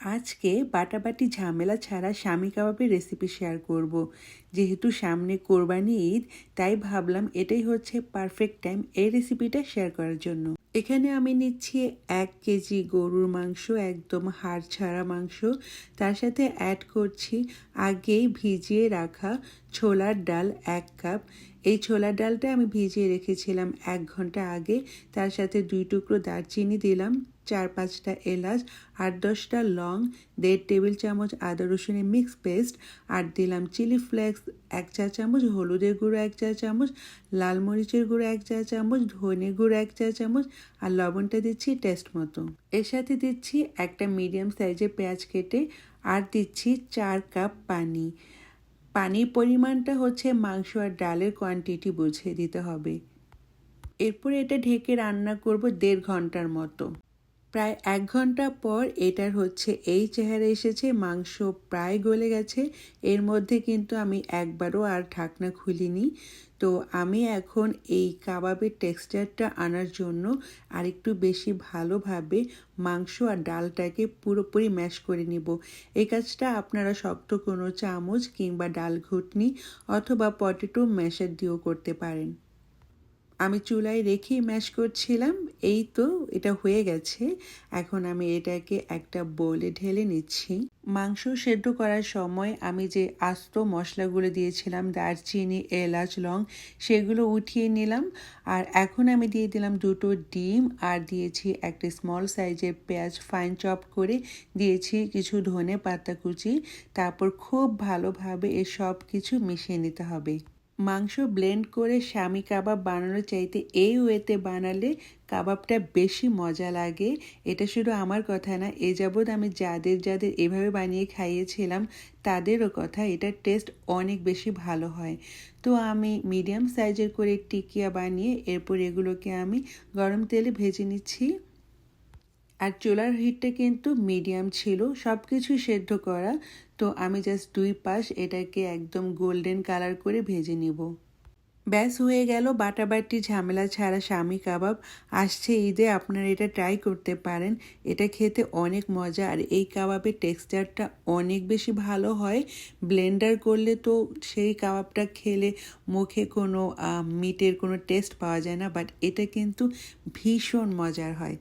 আজকে বাটাবাটি ঝামেলা ছাড়া স্বামী কাবাবের রেসিপি শেয়ার করব। যেহেতু সামনে কোরবানি ঈদ, তাই ভাবলাম এটাই হচ্ছে পারফেক্ট টাইম এই রেসিপিটা শেয়ার করার জন্য এখানে আমি নিচ্ছি এক কেজি গরুর মাংস, একদম হাড় ছাড়া মাংস তার সাথে অ্যাড করছি আগেই ভিজিয়ে রাখা ছোলার ডাল এক কাপ এই ছোলার ডালটা আমি ভিজিয়ে রেখেছিলাম এক ঘণ্টা আগে। তার সাথে দুই টুকরো দারচিনি দিলাম, চার পাঁচটা এলাচ, আট দশটা লং, দেড় টেবিল চামচ আদা রসুনের মিক্স পেস্ট, আর দিলাম চিলি ফ্লেক্স, এক চা চামচ হলুদের গুঁড়ো, এক চা চামচ, লাল মরিচের গুঁড়ো, এক চা চামচ, ধনে গুঁড়ো, এক চা চামচ, আর লবণটা দিচ্ছি টেস্ট মতো। এর সাথে দিচ্ছি একটা মিডিয়াম সাইজের পেঁয়াজ কেটে, আর দিচ্ছি চার কাপ পানি। পানির পরিমাণটা হচ্ছে মাংস আর ডালের কোয়ান্টিটি বুঝিয়ে দিতে হবে। এরপরে এটা ঢেকে রান্না করব দেড় ঘণ্টার মতো। প্রায় এক ঘণ্টা পর এটার হচ্ছে, এই চেহারা এসেছে, মাংস প্রায় গলে গেছে। এর মধ্যে কিন্তু আমি একবারও আর ঢাকনা খুলিনি। তো আমি এখন এই কাবাবের টেক্সচারটা আনার জন্য আরেকটু বেশি ভালোভাবে মাংস আর ডালটাকে পুরোপুরি ম্যাশ করে নিব। এই কাজটা আপনারা শক্ত কোনো চামচ কিংবা ডাল ঘুটনি অথবা পটেটো ম্যাশার দিয়েও করতে পারেন। আমি চুলায় রেখেই ম্যাশ করছিলাম, এই তো এটা হয়ে গেছে। এখন আমি এটাকে একটা বোলে ঢেলে নিচ্ছি। মাংস সেদ্ধ করার সময় আমি যে আস্ত মশলাগুলো দিয়েছিলাম, দারচিনি, এলাচ, লং, সেগুলো উঠিয়ে নিলাম। আর এখন আমি দিয়ে দিলাম দুটো ডিম আর দিয়েছি একটা স্মল সাইজের পেঁয়াজ ফাইন চপ করে দিয়েছি কিছু ধনে পাতা কুচি। তারপর খুব ভালোভাবে এ সব কিছু মিশিয়ে নিতে হবে। মাংস ব্লেন্ড করে স্বামী কাবাব বানানোর চাইতে এই ওয়েতে বানালে কাবাবটা বেশি মজা লাগে। এটা শুধু আমার কথা না, এ যাবৎ আমি যাদের যাদের এভাবে বানিয়ে খাইয়েছিলাম তাদেরও কথা এটার টেস্ট অনেক বেশি ভালো হয়। তো আমি মিডিয়াম সাইজের করে টিকিয়া বানিয়ে এরপর এগুলোকে আমি গরম তেলে ভেজে নিচ্ছি। আর চুলার হিটটা কিন্তু মিডিয়াম ছিল সব কিছু সেদ্ধ করা। তো আমি জাস্ট দুই পাশ এটাকে একদম গোল্ডেন কালার করে ভেজে নিব। ব্যাস, হয়ে গেল বাটাবাটি ঝামেলা ছাড়া স্বামী কাবাব। আসছে ঈদে, আপনারা এটা ট্রাই করতে পারেন। এটা খেতে অনেক মজা আর এই কাবাবের টেক্সচারটা অনেক বেশি ভালো হয়। ব্লেন্ডার করলে তো সেই কাবাবটা খেলে মুখে কোনো মিটের কোনো টেস্ট পাওয়া যায় না বাট এটা কিন্তু ভীষণ মজার হয়।